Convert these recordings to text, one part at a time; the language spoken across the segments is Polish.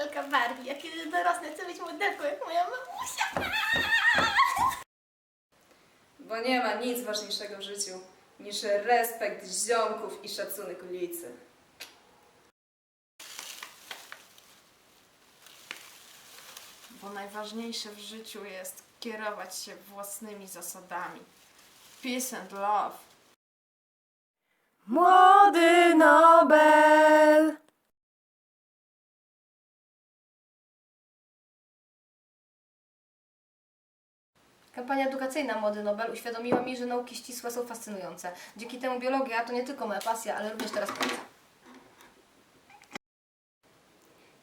lalka Barbie. A kiedy dorosnę, chcę być modelką jak moja mamusia. Bo nie ma nic ważniejszego w życiu niż respekt ziomków i szacunek ulicy. Bo najważniejsze w życiu jest kierować się własnymi zasadami. Peace and love. Młody Nobel! Kampania edukacyjna Młody Nobel uświadomiła mi, że nauki ścisłe są fascynujące. Dzięki temu biologia to nie tylko moja pasja, ale również teraz praca.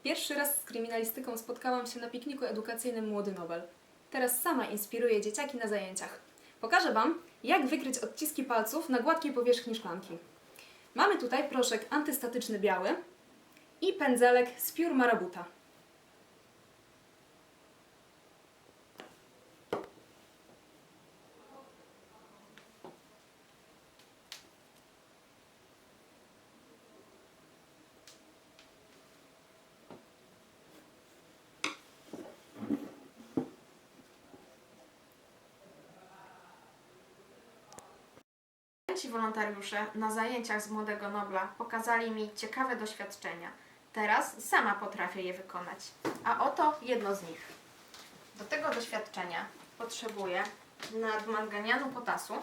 Pierwszy raz z kryminalistyką spotkałam się na pikniku edukacyjnym Młody Nobel. Teraz sama inspiruję dzieciaki na zajęciach. Pokażę Wam, jak wykryć odciski palców na gładkiej powierzchni szklanki. Mamy tutaj proszek antystatyczny biały i pędzelek z piór marabuta. Ci wolontariusze na zajęciach z Młodego Nobla pokazali mi ciekawe doświadczenia. Teraz sama potrafię je wykonać. A oto jedno z nich. Do tego doświadczenia potrzebuję nadmanganianu potasu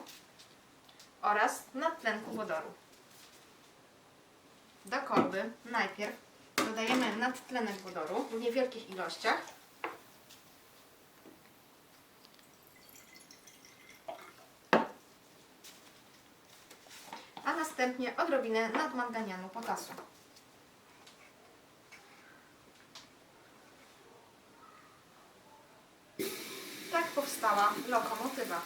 oraz nadtlenku wodoru. Do kolby najpierw dodajemy nadtlenek wodoru w niewielkich ilościach a następnie odrobinę nadmanganianu potasu. Tak powstała lokomotywa.